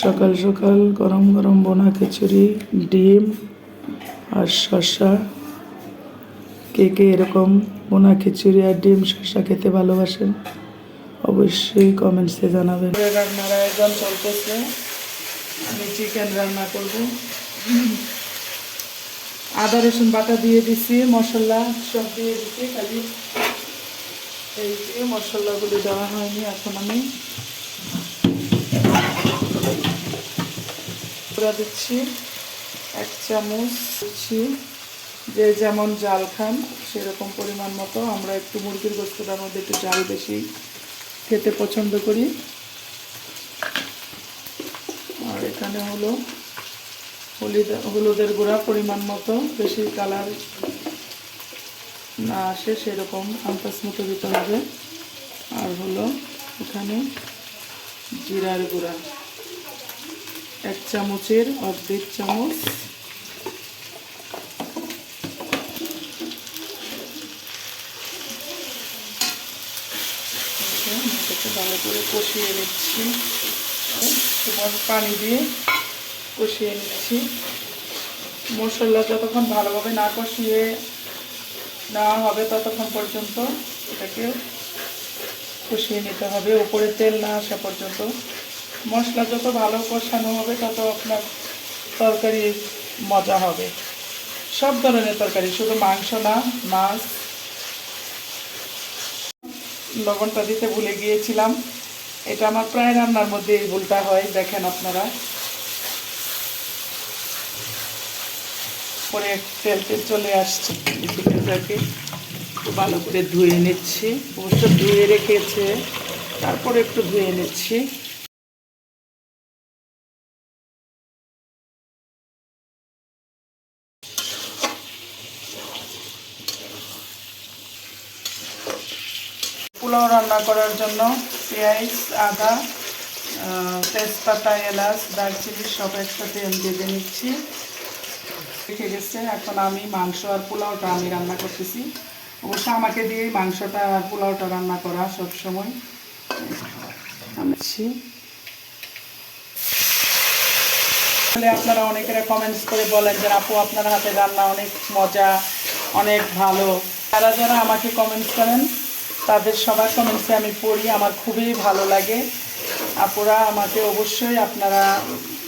সকাল সকাল গরম গরম বোনা খিচুড়ি, ডিম আর শসা। কে কে এরকম বোনা খিচুড়ি আর ডিম, শসা খেতে ভালোবাসেন, অবশ্যই কমেন্টসে জানাবেন। রান্নার আয়োজন চলতেছে। আমি চিকেন রান্না করব। আদা, রসুন বাটা দিয়ে দিছি, মশলা সব দিয়ে দিছি, খালি এই মশলাগুলি দেওয়া হয়নি এখন। আমি পুরা দিচ্ছি, এক চামচ দিচ্ছি। যে যেমন জাল খান, সেরকম পরিমাণ মতো। আমরা একটু মুরগির গোস্তটার মধ্যে একটু জাল বেশি খেতে পছন্দ করি। আর এখানে হলো হলুদ, হলুদের গুঁড়া পরিমাণ মতো। বেশি কালার না আসে, সেরকম আন্তাজ মতো দিতে হবে। আর হলো এখানে জিরার গুঁড়া। এক চামচের অর্ধেক চামচ। ভালো করে কষিয়ে নিচ্ছি। তোমার পানি দিয়ে কষিয়ে নিচ্ছি। মশলা যতক্ষণ ভালোভাবে না কষিয়ে নেওয়া হবে ততক্ষণ পর্যন্ত এটাকে কষিয়ে নিতে হবে। উপরে তেল না আসা পর্যন্ত। মশলা যত ভালো কষানো হবে, তত আপনার তরকারি মজা হবে। সব ধরনের তরকারি, শুধু মাংস না, মাছ। লবণটা দিতে ভুলে গিয়েছিলাম। এটা আমার প্রায় রান্নার মধ্যে এই ভুলটা হয়, দেখেন আপনারা। পরে তেল তেল চলে আসছে চিকেনটাকে একটু ভালো করে ধুয়ে নিচ্ছি। অবশ্য ধুয়ে রেখেছে, তারপরে একটু ধুয়ে নিচ্ছি। পোলাও রান্না করার জন্য পেঁয়াজ, আদা তেজপাতা, এলাচ, দারচিনি সব একসাথে আমি ভেজে নিচ্ছি। রেখে গেছে। এখন আমি মাংস আর পোলাওটা আমি রান্না করতেছি। অবশ্য আমাকে দিয়েই মাংসটা আর পোলাওটা রান্না করা সব সময়। আমি তাহলে আপনারা অনেকেরা কমেন্টস করে বলেন যে, আপু, আপনার হাতে রান্না অনেক মজা, অনেক ভালো। তারা যারা আমাকে কমেন্টস করেন তাদের সবার কমেন্টসে আমি পড়ি, আমার খুবই ভালো লাগে। আপুরা আমাকে অবশ্যই আপনারা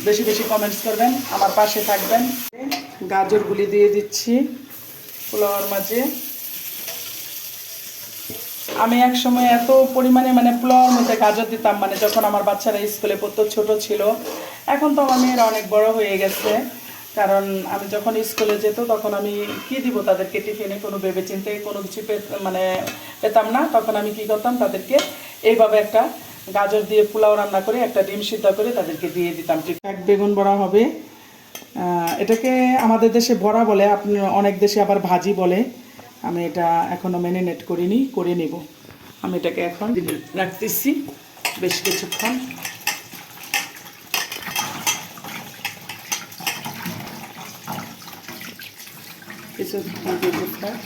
বেশি বেশি কমেন্টস করবেন, আমার পাশে থাকবেন। গাজরগুলি দিয়ে দিচ্ছি পোলাওয়ার মাঝে। আমি এক সময় এত পরিমাণে মানে পোলাওয়ার মধ্যে গাজর দিতাম মানে যখন আমার বাচ্চারা স্কুলে পড়তো, ছোট ছিল, এখন তো আমার মেয়েরা অনেক বড় হয়ে গেছে। কারণ আমি যখন স্কুলে যেত তখন আমি কি দিব তাদেরকে টিফিনে? কোনো ভেবে চিন্তে কোনো কিছু মানে পেতাম না। তখন আমি কি করতাম? তাদেরকে এইভাবে একটা গাজর দিয়ে পোলাও রান্না করে, একটা ডিম সিদ্ধ করে তাদেরকে দিয়ে দিতাম। এক বেগুন বড়া হবে। এটাকে আমাদের দেশে বড়া বলে, আপনি অনেক দেশে আবার ভাজি বলে। আমি এটা এখনও মেরিনেট করিনি, করে নেব। আমি এটাকে এখন রাখতেছি বেশ কিছুক্ষণ। দেবো থাক।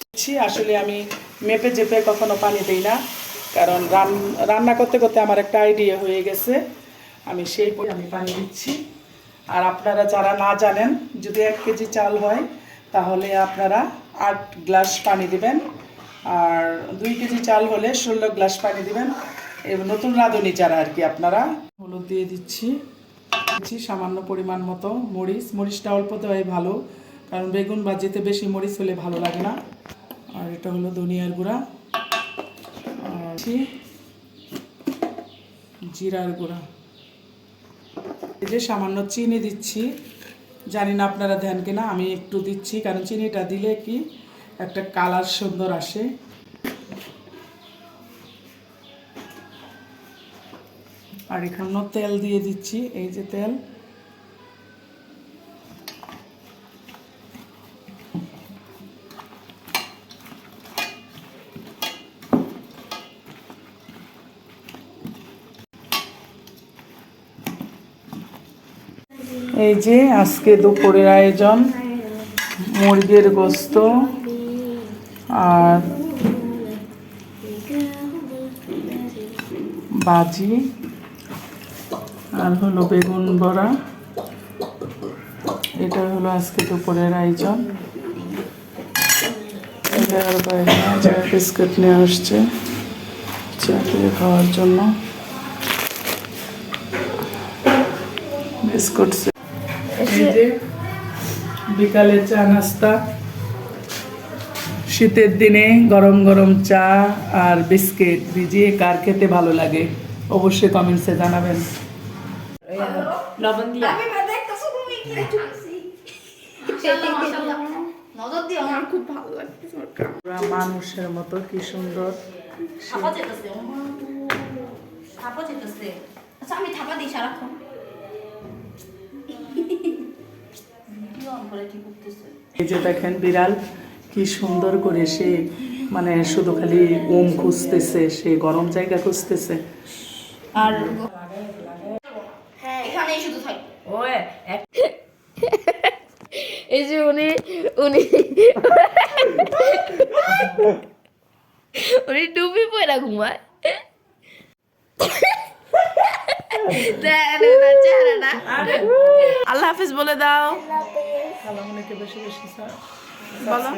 দিচ্ছি। আসলে আমি মেপে জেপে কখনো পানি দিই না, কারণ রান- রান্না করতে করতে আমার একটা আইডিয়া হয়ে গেছে আমি সেই আমি পানি দিচ্ছি আর আপনারা যারা না জানেন, যদি এক কেজি চাল হয়, তাহলে আপনারা আট গ্লাস পানি দিবেন আর দুই কেজি চাল হলে ষোলো গ্লাস পানি দিবেন এবং নতুন রাঁধুনি যারা আর কি, আপনারা হলুদ দিয়ে দিচ্ছি দিচ্ছি, সামান্য পরিমাণ মতো মরিচ। মরিচটা অল্প দেওয়াই ভালো, কারণ বেগুন ভাজিতে বেশি মরিচ হলে ভালো লাগে না। আর এটা হলো ধনিয়ার গুঁড়া। আর জিরার গুঁড়া। এই যে সামান্য চিনি দিচ্ছি। জানি না আপনারা দেন কিনা, আমি একটু দিচ্ছি, কারণ চিনিটা দিলে কি একটা কালার সুন্দর আসে। আর এখানেও তেল দিয়ে দিচ্ছি, এই যে তেল। এই যে আজকে দুপুরের আয়োজন, মুরগির গোস্ত আর বাজি। আর হলো বেগুন বড়া। এটা হলো আজকে দুপুরের আয়োজন। এটা আর বাইরে চা বিস্কুট নিয়ে আসছে। চা দিয়ে খাওয়ার জন্য। বিস্কুট বিকালে চা নাস্তা। শীতের দিনে গরম গরম চা আর বিস্কিট ভিজিয়ে কার খেতে ভালো লাগে? অবশ্যই কমেন্টসে জানাবেন। লবণ দিয়া মানুষের মতো কি সুন্দর আচ্ছা আমি থাপা দিই সারাক্ষণ এই যে দেখেন বিড়াল কি সুন্দর করে সে মানে শুধু খালি ওম খুঁজতেছে সে গরম জায়গা খুঁজতেছে। আর হ্যাঁ এখানেই শুধু থাকি ও এক এই যে উনি উনি। উনি টুপি পরে ঘুমায়। আল্লাহ হাফিজ বলে দাও। খালামুনিকে বেশি বেশি বলো।